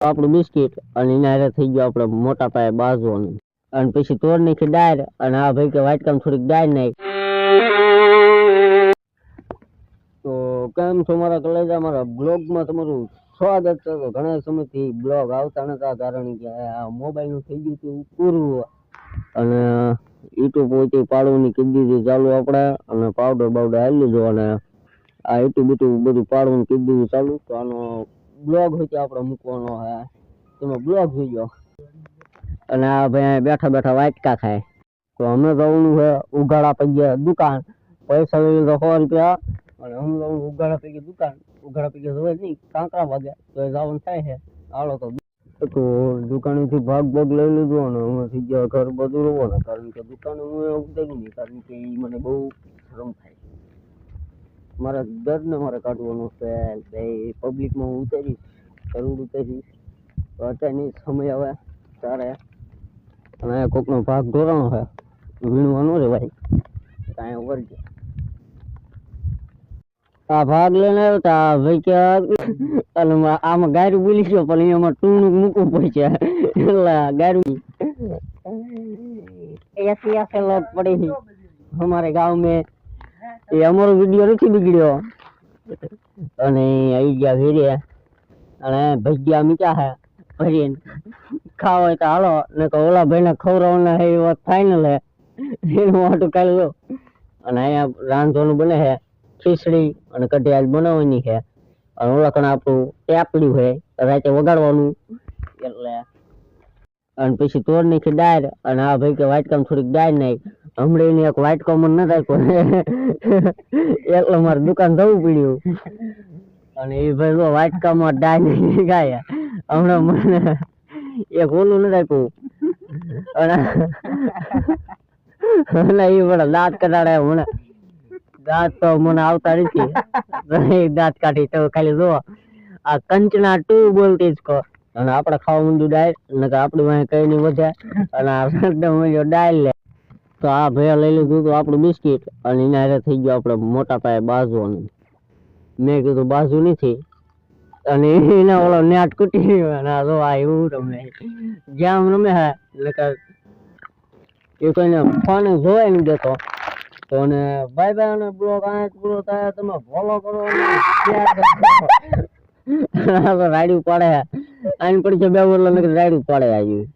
આપણું બિસ્કિટ અને એના થઈ ગયો આપણે મોટા પાયે બાજવાનું અને પછી તોડ નાખી ડાયર અને આ ભાઈ કે વાટકામ થોડીક ડાયર નાખ. તો કેમ છો મારા કલેજા? મારા બ્લોગમાં તમારું સ્વાગત છે. તો ઘણા સમયથી બ્લોગ આવતા નતા, કારણ કે આ મોબાઈલનું થઈ ગયું હતું પૂરું. અને યુટ્યુબ વચ્ચે પાડવાની કીધી દીધી ચાલુ આપણે. અને પાવડર બાવડર આવી લીધો અને આ યુટ્યુબ બીટ્યુબ બધું પાડવાનું કીધી દીધું ચાલુ. તો આનો બ્લોગ હોય આપણે મૂકવાનો હે તમે બ્લોગ જોઈ અને આ ભાઈ બેઠા બેઠા વાટકા ખાય. તો અમે જવાનું છે ઉઘાડા પૈકી દુકાન. પૈસા લઈ લીધો સો રૂપિયા. અને અમે જવાનું ઉઘાડા પૈકી દુકાન. ઉઘાડા પૈકી જોવે નહીં, કાંકરા વાગે. તો જવાનું થાય છે. આવડો તો તો દુકાનેથી ભાગ ભાગ લઈ લીધો અને અમે થઈ ગયા ઘર બધું રોવાના. કારણ કે દુકાને હું ઉતર્યું નહીં. કારણ કે એ મને બહુ મારા દર્દને મારે કાઢવાનો છે ભાઈ પબ્લિકમાં હું ઉતરીશ જરૂર ઉતરીશ તો અત્યારની સમય હવે તારે અને આ કોકનો ભાગ ધોરણો છે વીણવાનો રે ભાઈ કાંઈ વર્ગે આ ભાગ લઈને આવ્યો તા ભાઈ કે અને મા- આમાં ગાયરું બોલી ગયો પણ એમાં ટૂણું મૂકવું પડશે એટલે ગાયરું ऐसी ऐसे लोग पड़े हैं हमारे गांव में ये અમારો વિડિયો નથી બગડ્યો. અને આવી ગયા ઘરે. અને ભજીયા મીઠા હે. ભરીને ખાવા તો હાલો ને તો ઓલા ભાઈને ખવડાવવાના હે, એ વાત ફાઇનલ હે. એનું મોટું કાઢી લો. અને અહીંયા રાંધવાનું બને છે ખીચડી અને કઢિયાલ બનાવવાની છે અને ઓલા કણ આપણું ટેપડ્યું હોય રાતે વગાડવાનું. એટલે, અને પછી તોડ નાખી ડાયર અને આ ભાઈ કે વાટકામ થોડીક ડાયર નાખ. હમણાં એક વાટકો કોમન ન રાખ્યો. એટલે મારે દુકાન જવું પડ્યું. અને એ ભાઈ જો વાટકામાં ડાયર નાખી ગયા. હમણાં મને એક ઓલું ન રાખ્યું. અને એ પણ દાંત કટાડે મને દાંત તો મને આવતા નથી. દાંત કાઢી તો ખાલી જો આ કંચના ટુ બોલતી જ કહો અને આપણે ખાવા મંદુ ડાયલ નકર આપણી પાસે કઈ નહીં વધે. અને આ ડાયલ લે. તો આ ભૈયા લઈ લીધું હતું આપણું બિસ્કિટ અને એના હારે થઈ ગયો આપણે મોટા પાયે બાજુની મેં કીધું બાજુ નથી. અને એના ઓલો નેટ કૂટી અને આ જો આ એવું રમે. જ્યાં રમે હે, એટલે એ કોઈને ફોન જોવાય નહીં દેતો. તો ને ભાઈ ભાઈ અને બ્લોગ આ પૂરો થાય, તમે ફોલો કરો. રાડ્યું પડે. આઈને પડી છે બે બોલો રાડ્યું પડે આવ્યું